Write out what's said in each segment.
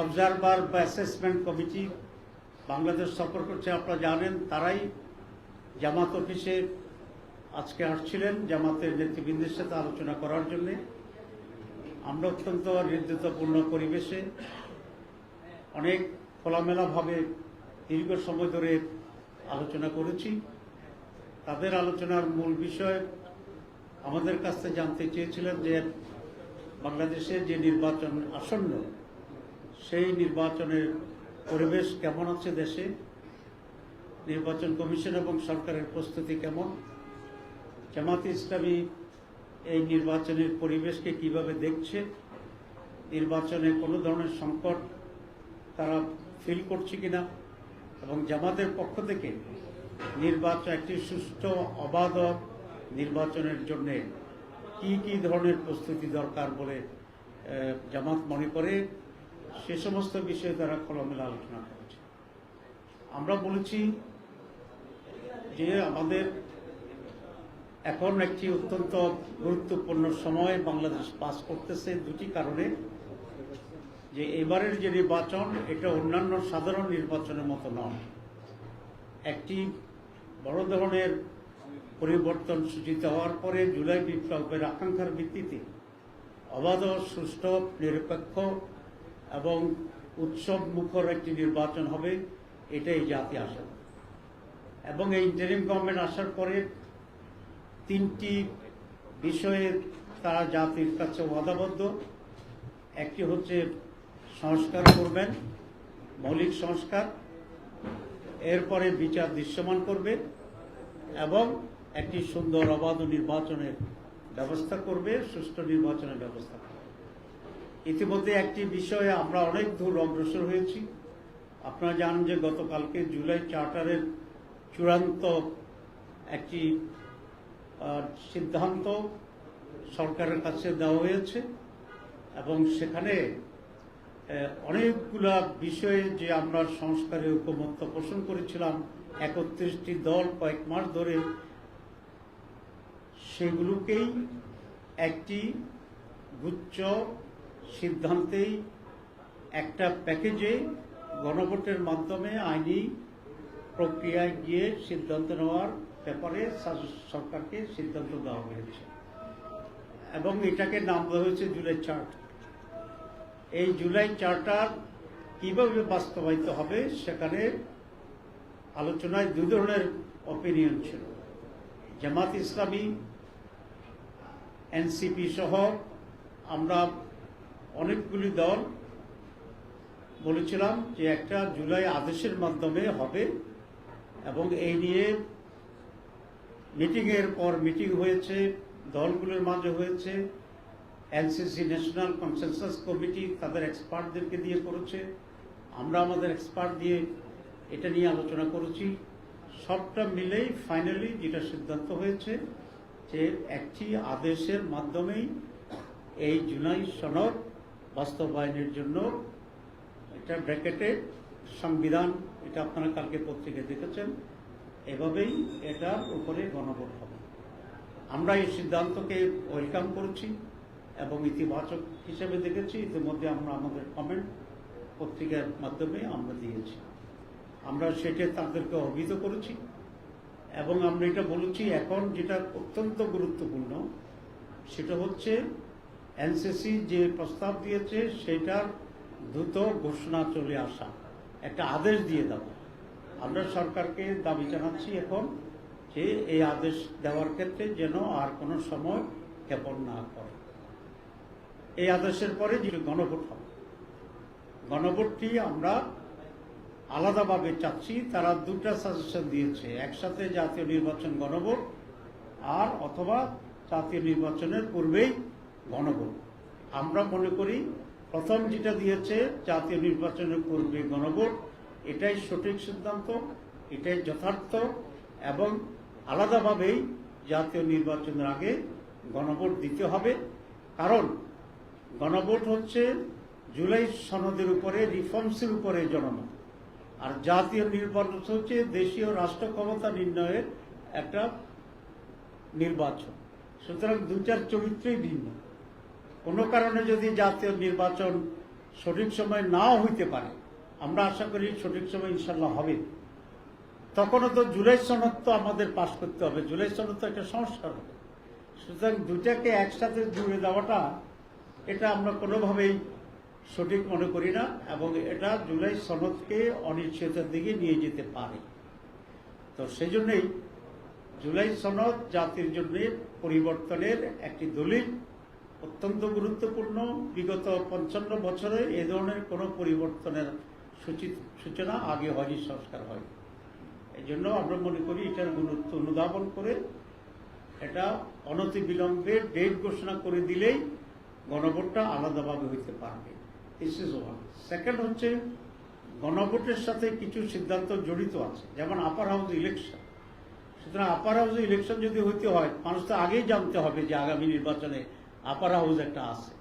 Observer বা assessment committee, Bangladesh সফর করছে আপনারা জানেন, তারাই জামাত অফিসে আজকে আসছিলেন, জামাতের নেতৃবৃন্দের সাথে আলোচনা করার জন্য। আমরা অত্যন্ত নির্দিতপূর্ণ পরিবেশে অনেক খোলামেলাভাবে দীর্ঘ সময় ধরে আলোচনা করেছি। তাদের আলোচনার মূল বিষয় আমাদের কাছ থেকে জানতে চেয়েছিলেন যে বাংলাদেশে যে নির্বাচন আসন্ন সেই নির্বাচনের পরিবেশ কেমন আছে দেশে? নির্বাচন কমিশন এবং সরকারের প্রস্তুতি কেমন? জামাত ইসলামী এই নির্বাচনের পরিবেশকে কীভাবে দেখছে? নির্বাচনে কোনো ধরনের সংকট তারা ফিল করছে কিনা? এবং জামাতের পক্ষ থেকে নির্বাচন একটি সুষ্ঠু, অবাধ নির্বাচনের জন্য কি কি ধরনের প্রস্তুতি দরকার বলে জামাত মনে করে? সে সমস্ত বিষয়ে তারা খোলামেলা আলোচনা করেছে। আমরা বলেছি যে আমাদের এখন একটি অত্যন্ত গুরুত্বপূর্ণ সময় বাংলাদেশ পাস করতেছে দুটি কারণে। যে এবারের যে নির্বাচন, এটা অন্যান্য সাধারণ নির্বাচনের মতো নয়। একটি বড় ধরনের পরিবর্তন সূচিত হওয়ার পরে জুলাই বিপ্লবের আকাঙ্ক্ষার ভিত্তিতে অবাধ, সুষ্ঠু, নিরপেক্ষ এবং উৎসব মুখর একটি নির্বাচন হবে, এটাই জাতি আশা। এবং এই ইন্টারিম গভর্নমেন্ট আসার পরে তিনটি বিষয়ে তারা জাতির কাছে ওয়াদাবদ্ধ। একটি হচ্ছে সংস্কার করবেন, মৌলিক সংস্কার, এরপরে বিচার দৃশ্যমান করবে এবং একটি সুন্দর অবাধ নির্বাচনের ব্যবস্থা করবে, সুষ্ঠু নির্বাচনের ব্যবস্থা করবে। ইতিমধ্যে একটি বিষয়ে আমরা অনেক দূর অগ্রসর হয়েছি। আপনারা জানেন যে গতকালকে জুলাই চার্টারের চূড়ান্ত একটি সিদ্ধান্ত সরকারের কাছে দেওয়া হয়েছে এবং সেখানে অনেকগুলা বিষয়ে যে আমরা সংস্কারের ঐকমত্য পোষণ করেছিলাম, একত্রিশটি দল কয়েক মাস ধরে, সেগুলোকেই একটি গুচ্ছ সিদ্ধান্তেই একটা প্যাকেজে গণভোটের মাধ্যমে আইনি প্রক্রিয়ায় গিয়ে সিদ্ধান্ত নেওয়ার ব্যাপারে সরকারকে সিদ্ধান্ত দেওয়া হয়েছে। এবং এটাকে নাম দেওয়া হয়েছে জুলাই চার্ট। এই জুলাই চার্টার কীভাবে বাস্তবায়িত হবে সেখানে আলোচনায় দুই ধরনের অপিনিয়ন ছিল। জামাত ইসলামী, এনসিপি সহ আমরা অনেকগুলি দল বলেছিলাম যে একটা জুলাই আদেশের মাধ্যমে হবে এবং এই নিয়ে মিটিংয়ের পর মিটিং হয়েছে, দলগুলোর মাঝে হয়েছে এনসিসি ন্যাশনাল কনসেনসাস কমিটি তাদের এক্সপার্টদেরকে দিয়ে করেছে, আমরা আমাদের এক্সপার্ট দিয়ে এটা নিয়ে আলোচনা করেছি। সবটা মিলেই ফাইনালি যেটা সিদ্ধান্ত হয়েছে যে একটি আদেশের মাধ্যমেই এই জুলাই সনদ বাস্তবায়নের জন্য এটা ব্র্যাকেটে সংবিধান, এটা আপনারা কালকে পত্রিকায় দেখেছেন, এভাবেই এটার উপরে গণভোট হবে। আমরা এই সিদ্ধান্তকে ওয়েলকাম করেছি এবং ইতিবাচক হিসেবে দেখেছি, ইতিমধ্যে আমরা আমাদের কমেন্ট পত্রিকার মাধ্যমে আমরা দিয়েছি। আমরা সেটা তাদেরকে অভিহিত করেছি এবং আমরা এটা বলেছি, এখন যেটা অত্যন্ত গুরুত্বপূর্ণ, সেটা হচ্ছে এনসিসি যে প্রস্তাব দিয়েছে, সেটার দ্রুত ঘোষণা চলে আসা। একটা আদেশ দিয়ে দেওয়া আমরা সরকারকে দাবি জানাচ্ছি এখন যে এই আদেশ দেওয়ার ক্ষেত্রে যেন আর কোনো সময় ক্ষেপণ না করে। এই আদেশের পরে যে গণভোট হবে, গণভোটটি আমরা আলাদাভাবে চাচ্ছি। তারা দুটা সাজেশন দিয়েছে, একসাথে জাতীয় নির্বাচন গণভোট আর অথবা জাতীয় নির্বাচনের পূর্বেই গণভোট। আমরা মনে করি প্রথম যেটা দিয়েছে জাতীয় নির্বাচনের পূর্বে গণভোট, এটাই সঠিক সিদ্ধান্ত, এটাই যথার্থ এবং আলাদাভাবেই জাতীয় নির্বাচনের আগে গণভোট দিতে হবে। কারণ গণভোট হচ্ছে জুলাই সনদের উপরে, রিফর্মসের উপরে জনমত। আর জাতীয় নির্বাচন হচ্ছে দেশীয় রাষ্ট্র ক্ষমতা নির্ণয়ের একটা নির্বাচন। সুতরাং দু চার চরিত্রই ভিন্ন। কোনো কারণে যদি জাতীয় নির্বাচন সঠিক সময় নাও হইতে পারে, আমরা আশা করি সঠিক সময় ইনশাল্লাহ হবে। তখনও তো জুলাই সনদ তো আমাদের পাশ করতে হবে। জুলাই সনদ তো একটা সংস্কার হবে। সুতরাং দুটাকে একসাথে জুড়ে দেওয়াটা, এটা আমরা কোনোভাবেই সঠিক মনে করি না এবং এটা জুলাই সনদকে অনিশ্চয়তার দিকে নিয়ে যেতে পারে। তো সেই জন্যই জুলাই সনদ জাতির জন্য পরিবর্তনের একটি দলিল। অত্যন্ত গুরুত্বপূর্ণ। বিগত পঞ্চান্ন বছরে এ ধরনের কোনো পরিবর্তনের সূচি- সূচনা আগে হয়নি, সংস্কার হয় এই জন্য আমরা মনে করি এটার গুরুত্ব অনুধাবন করে এটা অনতি বিলম্বে ডেট ঘোষণা করে দিলেই গণভোটটা আলাদাভাবে হইতে পারবে। দিস ইজ ওয়ান সেকেন্ড হচ্ছে গণভোটের সাথে কিছু সিদ্ধান্ত জড়িত আছে। যেমন আপার হাউস ইলেকশন সুতরাং আপার হাউস ইলেকশন যদি হইতে হয়, মানুষ তো আগেই জানতে হবে যে আগামী নির্বাচনে আপার হাউস একটা আছে।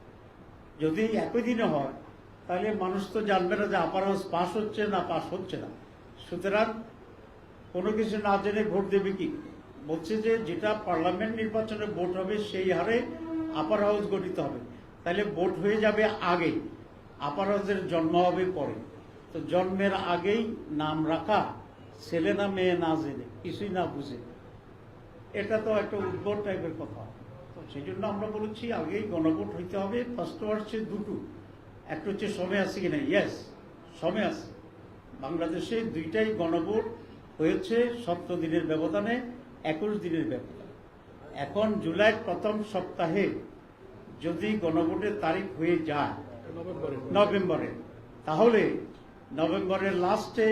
যদি একই দিনে হয়, তাহলে মানুষ তো জানবে না যে আপার হাউস পাস হচ্ছে না পাস হচ্ছে না। সুতরাং কোনো কিছু না জেনে ভোট দেবে কি? বলছে যে যেটা পার্লামেন্ট নির্বাচনে ভোট হবে, সেই হারে আপার হাউস গঠিত হবে। তাহলে ভোট হয়ে যাবে আগে। আপার হাউসের জন্ম হবে পরে। তো জন্মের আগেই নাম রাখা, ছেলে না মেয়ে না জেনে, কিছুই না বুঝে। এটা তো একটা উদ্ভট টাইপের কথা। সেই জন্য আমরা বলেছি, আগেই গণভোট হইতে হবে। ফার্স্ট হচ্ছে দুটো। একটা হচ্ছে সময় আছে কিনা ইয়েস সময় আছে। বাংলাদেশে দুইটাই গণভোট হয়েছে সতেরো দিনের ব্যবধানে, একুশ দিনের ব্যবধানে। এখন জুলাই প্রথম সপ্তাহে যদি গণভোটের তারিখ হয়ে যায়, নভেম্বরে, তাহলে নভেম্বরের লাস্টে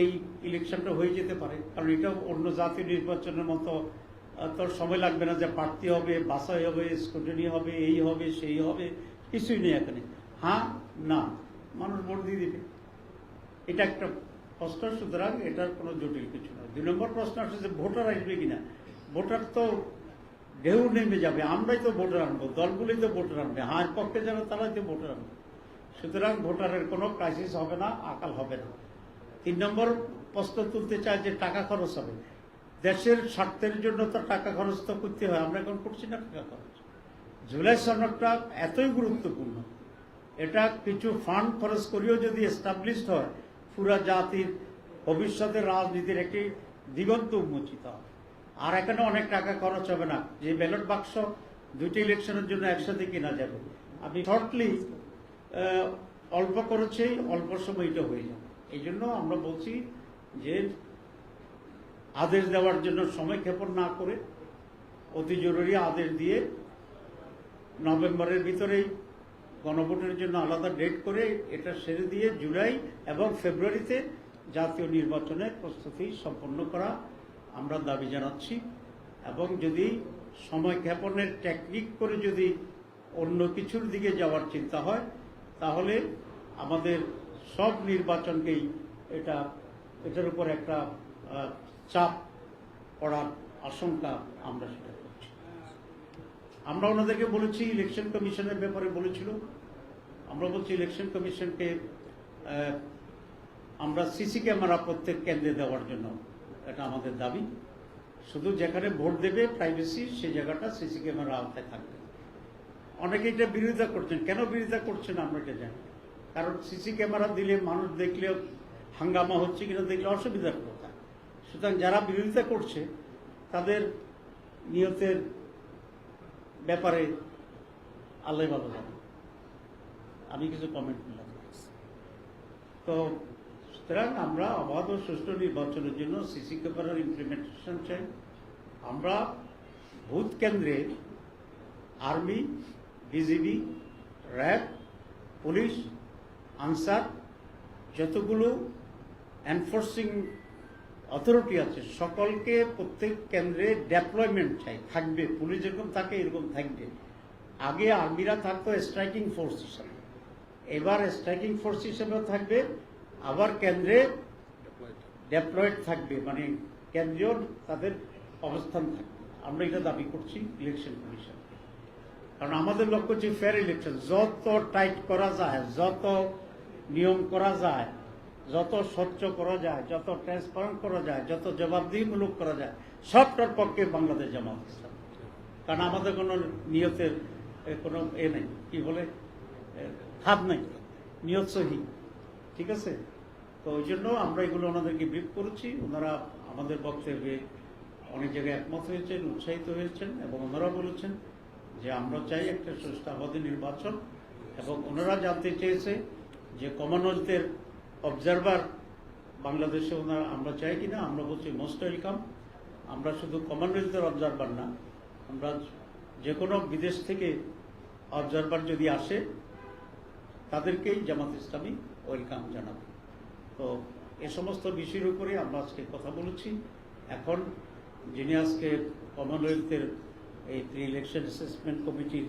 এই ইলেকশনটা হয়ে যেতে পারে। কারণ এটা অন্য জাতীয় নির্বাচনের মতো তোর সময় লাগবে না যে প্রার্থী হবে বাসাই হবে স্কুটিনি হবে, এই হবে, সেই হবে, কিছুই নেই এখানে। হ্যাঁ না, মানুষ ভোট দিয়ে দিবে। এটা একটা প্রশ্ন, সুতরাং এটার কোনো জটিল কিছু নয়। দুই নম্বর প্রশ্ন আসছে যে ভোটার আসবে কিনা? ভোটার তো ঢেউ নেমে যাবে, আমরাই তো ভোটার আনব দলগুলি তো ভোটার আনবে, হার পক্ষে যারা তারাই তো ভোটার আনবে। সুতরাং ভোটারের কোনো ক্রাইসিস হবে না, আকাল হবে না। তিন নম্বর প্রশ্ন তুলতে চায় যে টাকা খরচ হবে। দেশের স্বার্থের জন্য তো টাকা খরচ তো করতে হয়, আমরা এখন করছি না টাকা খরচ। জুলাই সনদটা এতই গুরুত্বপূর্ণ। এটা কিছু ফান্ড খরচ করেও যদি এস্টাবলিশড হয়, পুরা জাতির ভবিষ্যতের রাজনীতির একটি দিগন্ত উন্মোচিত হবে। আর এখানে অনেক টাকা খরচ হবে না। যে ব্যালট বাক্স দুটি ইলেকশনের জন্য একসাথে কেনা যাবে। আপনি শর্টলি অল্প খরচেই অল্প সময় এটা হয়ে যাবে। এই জন্য আমরা বলছি যে আদেশ দেওয়ার জন্য সময় ক্ষেপণ না করে অতি জরুরি আদেশ দিয়ে নভেম্বরের ভিতরেই গণভোটের জন্য আলাদা ডেট করে এটা সেরে দিয়ে জুলাই এবং ফেব্রুয়ারিতে জাতীয় নির্বাচনের প্রস্তুতি সম্পন্ন করা আমরা দাবি জানাচ্ছি। এবং যদি সময় ক্ষেপণের টেকনিক করে যদি অন্য কিছুর দিকে যাওয়ার চিন্তা হয়, তাহলে আমাদের সব নির্বাচনকেই এটা, এটার উপর একটা চাপ পড়ার আশঙ্কা আমরা সেটা করছি। আমরা ওনাদেরকে বলেছি ইলেকশন কমিশনের ব্যাপারে বলেছিল। আমরা বলছি ইলেকশন কমিশনকে আমরা সিসি ক্যামেরা প্রত্যেক কেন্দ্রে দেওয়ার জন্য এটা আমাদের দাবি। শুধু যেখানে ভোট দেবে প্রাইভেসি সেই জায়গাটা সিসি ক্যামেরা আওতায় থাকবে। অনেকে এটা বিরোধিতা করছেন। কেন বিরোধিতা করছেন আমরা এটা জানি কারণ সিসি ক্যামেরা দিলে মানুষ দেখলেও হাঙ্গামা হচ্ছে কিনা দেখলে অসুবিধার কথা সুতরাং যারা বিরোধিতা করছে, তাদের নিয়তের ব্যাপারে আল্লাহ ভালো জানে আমি কিছু কমেন্ট করলাম তো সুতরাং আমরা অবাধ ও সুষ্ঠু নির্বাচনের জন্য সিসি ক্যামেরার ইমপ্লিমেন্টেশন চাই। আমরা ভোট কেন্দ্রে army BGB RAB police Ansar যতগুলো এনফোর্সিং অথরিটি আছে। সকলকে প্রত্যেক কেন্দ্রে ডেপ্লয়মেন্ট চাই। থাকবে। পুলিশ যেরকম থাকে, এরকম থাকবে। আগে আর্মিরা থাকতো স্ট্রাইকিং ফোর্স হিসাবে। এবার স্ট্রাইকিং ফোর্স হিসেবেও থাকবে। আবার কেন্দ্রে ডেপ্লয়েড থাকবে। মানে কেন্দ্রীয় তাদের অবস্থান থাকবে। আমরা এটা দাবি করছি ইলেকশন কমিশন কারণ আমাদের লক্ষ্য হচ্ছে ফেয়ার ইলেকশন যত টাইট করা যায়, যত নিয়ম করা যায় যত স্বচ্ছ করা যায়, যত ট্রান্সপারেন্ট করা যায়, যত জবাবদিহিমূলক করা যায়, সবটার পক্ষে বাংলাদেশ জামাত ইসলাম। কারণ আমাদের কোনো নিয়তের কোনো এ নেই। কি বলে? খাদ নেই। নিয়ত সহি। ঠিক আছে? তো ওই জন্য আমরা এগুলো ওনাদেরকে ব্রিফ করেছি। ওনারা আমাদের বক্তব্যে অনেক জায়গায় একমত হয়েছেন, উৎসাহিত হয়েছেন এবং ওনারা বলেছেন যে আমরা চাই একটা সুষ্ঠাবাদী নির্বাচন এবং ওনারা জানতে চেয়েছে যে কমনওয়েলথের অবজারভার বাংলাদেশে ওনারা, আমরা চাই কিনা, আমরা বলছি মোস্ট ওয়েলকাম আমরা শুধু কমনওয়েলথের অবজারভার না, আমরা যে কোনো বিদেশ থেকে অবজারভার যদি আসে, তাদেরকেই জামাত ইসলামী ওয়েলকাম জানাবে। তো এ সমস্ত বিষয়ের উপরে আমরা আজকে কথা বলেছি। এখন যিনি আজকে কমনওয়েলথের এই প্রি ইলেকশন অ্যাসেসমেন্ট কমিটির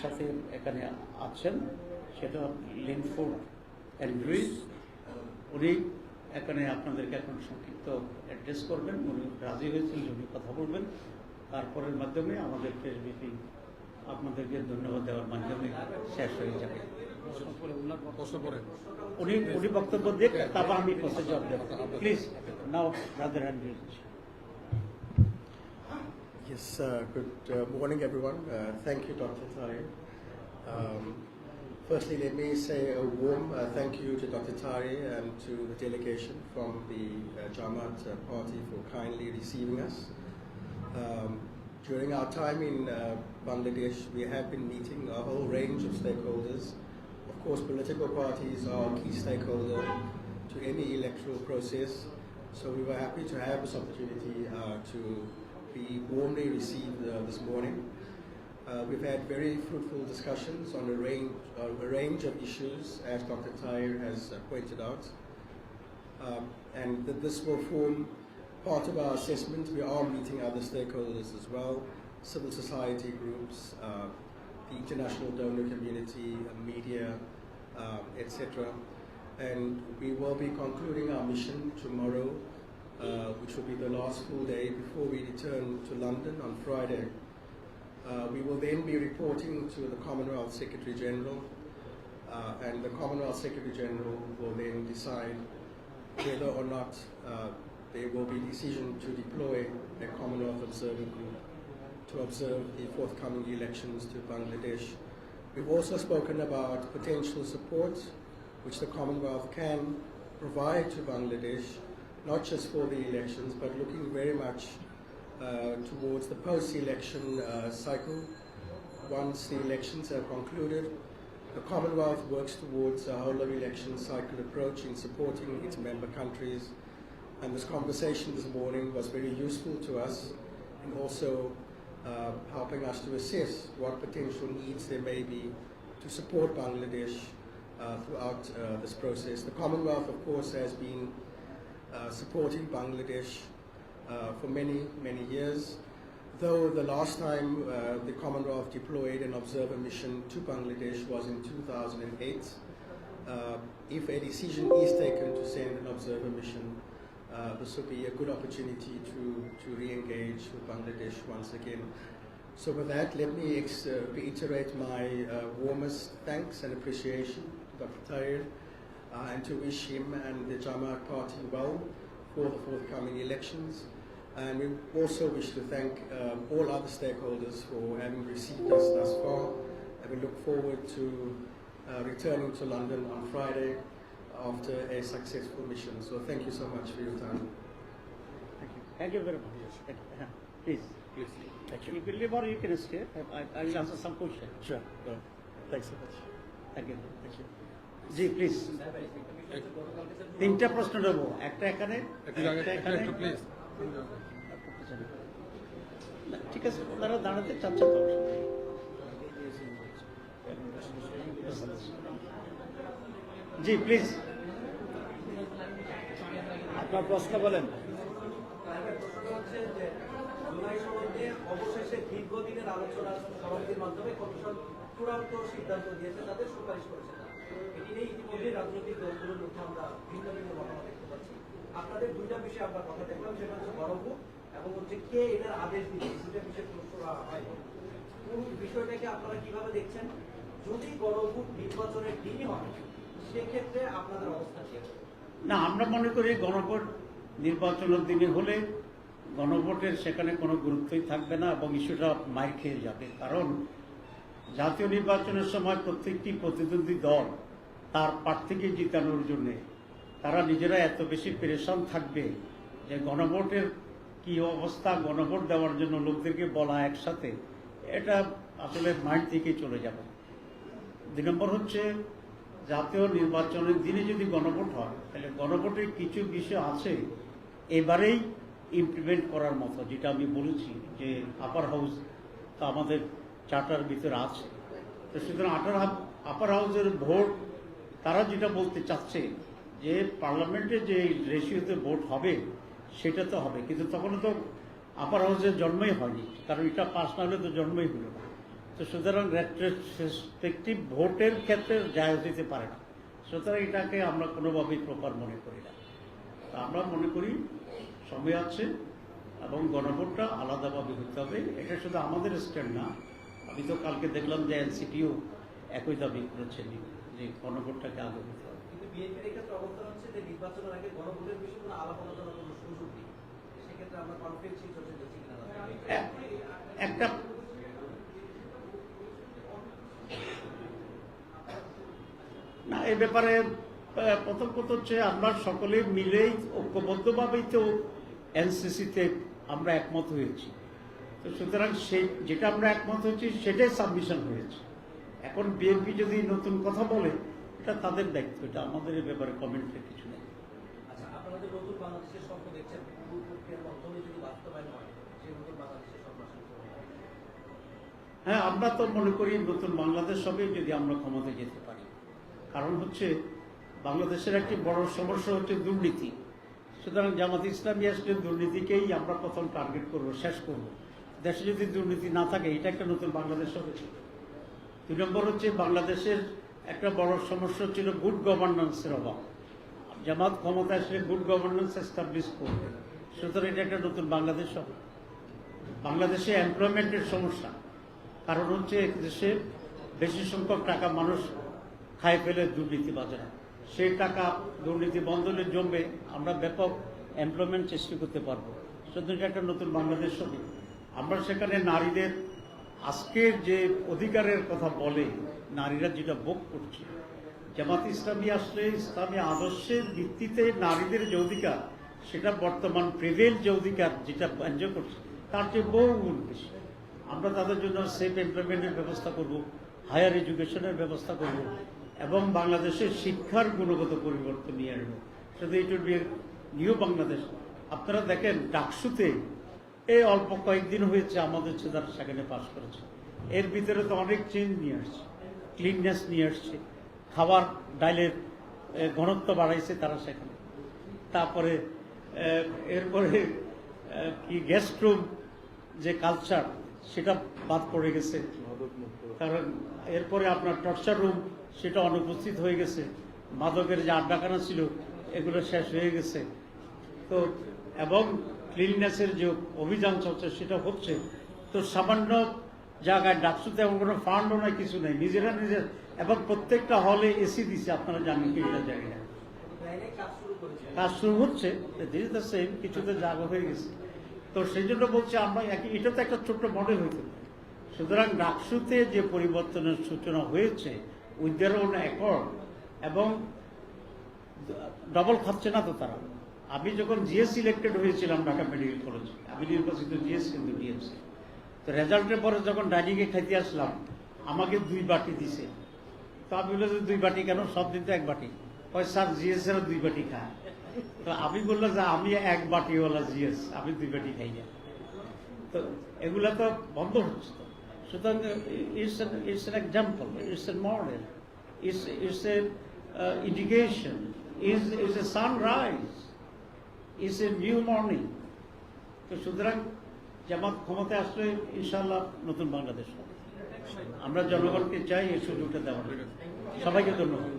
সাথে এখানে আছেন, সেটা লিনফোর্ড অ্যান্ড্রুইজ উনি এখানে আপনাদেরকে এখন সংক্ষিপ্ত অ্যাড্রেস করবেন উনি রাজি হয়েছেন উনি কথা বলবেন তারপরের মাধ্যমে আমাদের প্রেস ব্রিফিং আপনাদেরকে ধন্যবাদ দেওয়ার মাধ্যমে শেষ হয়ে যাবে উনি বক্তব্য তারপর আমি please now Andrews Yes, uh, good uh, morning, everyone. Uh, Thank you, Dr. Tari. Um, Firstly, let me say a warm uh, thank you to Dr. Tari and to the delegation from the uh, Jamaat uh, party for kindly receiving us. Um, During our time in uh, Bangladesh, we have been meeting a whole range of stakeholders. Of course, political parties are a key stakeholder to any electoral process. So we were happy to have this opportunity uh, to be warmly received uh, this morning. Uh, we've had very fruitful discussions on a range, uh, a range of issues, as Dr. Tyre has uh, pointed out. Um, and that this will form part of our assessment. We are meeting other stakeholders as well, civil society groups, uh, the international donor community, uh, media, um, etc. And we will be concluding our mission tomorrow, uh, which will be the last full day before we return to London on Friday. Uh, we will then be reporting to the Commonwealth Secretary General, uh, and the Commonwealth Secretary General will then decide whether or not uh, there will be a decision to deploy a Commonwealth Observer Group to observe the forthcoming elections to Bangladesh. We've also spoken about potential support which the Commonwealth can provide to Bangladesh, not just for the elections, but looking very much towards the post-election uh, cycle. Once the elections have concluded, the Commonwealth works towards a whole of election cycle approach in supporting its member countries. And this conversation this morning was very useful to us in also uh, helping us to assess what potential needs there may be to support Bangladesh uh, throughout uh, this process. The Commonwealth, of course, has been uh, supporting Bangladesh uh, for many, many years. Though the last time uh, the Commonwealth deployed an observer mission to Bangladesh was in 2008, uh, if a decision is taken to send an observer mission, uh, this will be a good opportunity to, to re-engage with Bangladesh once again. So with that, let me uh, reiterate my uh, warmest thanks and appreciation to Dr. Tahir uh, and to wish him and the Jamaat party well for the forthcoming elections. And we also wish to thank um, all other stakeholders for having received us thus far. And we look forward to uh, returning to London on Friday after a successful mission. So thank you so much for your time. Thank you. Thank you very much. Thank you. Uh, Please. Please Thank you. You can leave or you can stay. I, I will answer some question. Sure. Thanks so much. Thank you. Thank you. জি please তিনটা প্রশ্ন নেব একটা এখানে একটু আগে একটা একটু এখানে একটু প্লিজ না, ঠিক আছে ওনারা দাঁড়াতে চাচ্ছে তো জি প্লিজ আপনার প্রশ্ন বলেন। অবশেষে দীর্ঘদিনের আলোচনা সমাপ্তির মাধ্যমে কমিশন চূড়ান্ত সিদ্ধান্ত দিয়েছে তাদের সুপারিশ করেছে। এটি নিয়ে ইতিমধ্যে রাজনৈতিক দলগুলোর মধ্যে আমরা ভিন্ন ভিন্ন মতামত দেখতে পাচ্ছি। আপনাদের দুইটা বিষয়ে আমরা কথা দেখলাম, সেটা হচ্ছে গণভোট এবং হচ্ছে কে এটার আদেশ এই দুইটা বিষয়ে প্রশ্ন হয়। কোন বিষয়টাকে আপনারা কীভাবে দেখছেন? যদি গণভোট নির্বাচনের দিনই হয়, সেক্ষেত্রে আপনাদের অবস্থা কি? না, আমরা মনে করি গণভোট নির্বাচনের দিনে হলে গণভোটের সেখানে কোনো গুরুত্বই থাকবে না এবং ইস্যুটা মার খেয়ে যাবে। কারণ জাতীয় নির্বাচনের সময় প্রত্যেকটি প্রতিদ্বন্দ্বী দল তার প্রার্থীকে জিতানোর জন্যে তারা নিজেরা এত বেশি পেরেশান থাকবে যে গণভোটের কি অবস্থা, গণভোট দেওয়ার জন্য লোকদেরকে বলা একসাথে, এটা আসলে মাইন্ড থেকে চলে যাবে। দুই নম্বর হচ্ছে, জাতীয় নির্বাচনের দিনে যদি গণভোট হয়, তাহলে গণভোটের কিছু বিষয় আছে, এবারেই ইমপ্লিমেন্ট করার মতো, যেটা আমি বলেছি যে আপার হাউস তো আমাদের চার্টার ভিতরে আছে। তো সুতরাং আটার আপার হাউসের ভোট, তারা যেটা বলতে চাচ্ছে যে পার্লামেন্টে যে রেশিওতে ভোট হবে, সেটা তো হবে। কিন্তু তখন তো আপার হাউসের জন্মই হয়নি, কারণ এটা পাস না হলে তো জন্মই হলো না। তো সুতরাং রেসপেক্টিভ ভোটের ক্ষেত্রে জায়গা দিতে পারে না। সুতরাং এটাকে আমরা কোনোভাবেই প্রপার মনে করি না। আমরা মনে করি সময় আছে এবং গণভোটটা আলাদাভাবে হতে হবে। এটা শুধু আমাদের স্ট্যান্ড না। আমি তো কালকে দেখলাম যে এনসিপিও একই দাবি করেছেন যে গণভোটটাকে আগে হতে হবে। বিএনপির এক্ষেত্রে অবস্থান হচ্ছে যে নির্বাচনের আগে গণভোটের বিষয়ে কোনো কোনো সুযোগ নেই। সেক্ষেত্রে আমরা দেখছি কিনা একটা না, এ ব্যাপারে প্রথম কথা হচ্ছে আমরা সকলে মিলেই, ঐক্যবদ্ধভাবেই তো এনসিসিতে আমরা একমত হয়েছি। তো সুতরাং সেই, যেটা আমরা একমত হয়েছি, সেটাই সাবমিশন হয়েছে। এখন বিএনপি যদি নতুন কথা বলে এটা তাদের দায়িত্ব এটা আমাদের এ ব্যাপারে কমেন্টের কিছু নেই। আচ্ছা আপনারা নতুন বাংলাদেশের স্বপ্ন দেখছেন ভূ প্রক্রিয়ার মাধ্যমে যদি বাস্তবায়ন হয় সেই নতুন বাংলাদেশের স্বপ্ন আসলে পূরণ হবে। হ্যাঁ আমরা তো মনে করি নতুন বাংলাদেশ হবে যদি আমরা ক্ষমতায় যেতে পারি। কারণ হচ্ছে বাংলাদেশের একটি বড় সমস্যা হচ্ছে দুর্নীতি। সুতরাং জামাত ইসলামী আসলে দুর্নীতিকেই আমরা প্রথম টার্গেট করব শেষ করব। দেশে যদি দুর্নীতি না থাকে এটা একটা নতুন বাংলাদেশ হবে। দুই নম্বর হচ্ছে বাংলাদেশের একটা বড় সমস্যা ছিল গুড গভর্নেন্সের অভাব। জামাত ক্ষমতা আসলে গুড গভর্নেন্স এস্টাবলিশ করবে। সুতরাং এটা একটা নতুন বাংলাদেশ হবে। বাংলাদেশে এমপ্লয়মেন্টের সমস্যা। কারণ হচ্ছে দেশে বেশি সংখ্যক টাকা মানুষ খায় ফেলে দুর্নীতি বাজারে সেই টাকা দুর্নীতি বন্ধ হলে জমবে, আমরা ব্যাপক এমপ্লয়মেন্ট সৃষ্টি করতে পারব। সুতরাং একটা নতুন বাংলাদেশ হবে। আমরা সেখানে নারীদের আজকের যে অধিকারের কথা বলে নারীরা যেটা ভোগ করছে, জামাত ইসলামী আসলে ইসলামী আদর্শের ভিত্তিতে নারীদের যে অধিকার, সেটা বর্তমান প্রিভেল যে অধিকার যেটা এনজয় করছে, তার চেয়ে বহু গুণ বেশি। আমরা তাদের জন্য সেফ এমপ্লয়মেন্টের ব্যবস্থা করব, হায়ার এডুকেশনের ব্যবস্থা করব, এবং বাংলাদেশের শিক্ষার গুণগত পরিবর্তন নিয়ে আসব শুধু it would be new Bangladesh. আপনারা দেখেন, ডাকসুতে এই অল্প কয়েকদিন হয়েছে আমাদের ছেলেরা সেখানে পাশ করেছে। এর ভিতরে তো অনেক চেঞ্জ নিয়ে আসছে ক্লিননেস নিয়ে আসছে, খাবার ডাইলের ঘনত্ব বাড়াইছে তারা সেখানে। তারপরে এরপরে কি গেস্ট রুম যে কালচার সেটা বাদ পড়ে গেছে। কারণ এরপরে আপনার টর্চার রুম সেটা অনুপস্থিত হয়ে গেছে। মাদকের যে আড্ডাখানা ছিল, এগুলো শেষ হয়ে গেছে। তো, এবং ক্লিননেসের যে অভিযান চলছে, সেটা হচ্ছে তো সামান্য জায়গায় ডাকসুতে এমন কোনো ফান্ডও নাই, কিছু নেই। নিজেরা নিজের, এবং প্রত্যেকটা হলে এসি দিছে, আপনারা জানেন কি এটা কাজ শুরু হচ্ছে দিস দ্য সেম কিছুতে জাগা হয়ে গেছে। তো সেই জন্য বলছি, আমরা এটা তো একটা ছোট্ট মডেল হইতে সুতরাং ডাকসুতে যে পরিবর্তনের সূচনা হয়েছে উইথ দেয়ার ওন অ্যাকর্ড এবং ডবল খাচ্ছে না তো তারা। আমি যখন জিএস ইলেক্টেড হয়েছিলাম ঢাকা মেডিকেল কলেজ, আমি নির্বাচিত জিএস কিন্তু ডিএমসি। তো রেজাল্টের পরে যখন ডাইনিংয়ে খাইতে আসলাম, আমাকে দুই বাটি দিছে। তো আমি বললাম যে দুই বাটি কেন? সব দিন তো এক বাটি। ওই স্যার, জিএস এরও দুই বাটি খায় তো আমি বললাম যে আমি এক বাটিওয়ালা জিএস, আমি দুই বাটি খাই না। তো এগুলা তো বন্ধ হচ্ছে। সুতরাং it's it's an example it's an model it's it's a indication is is a sunrise it's a new morning তো সুতরাং জামাত ক্ষমতায় আসলে ইনশাল্লাহ নতুন বাংলাদেশ আমরা জনগণকে চাই এই সুযোগটা দেওয়া সবাইকে ধন্যবাদ।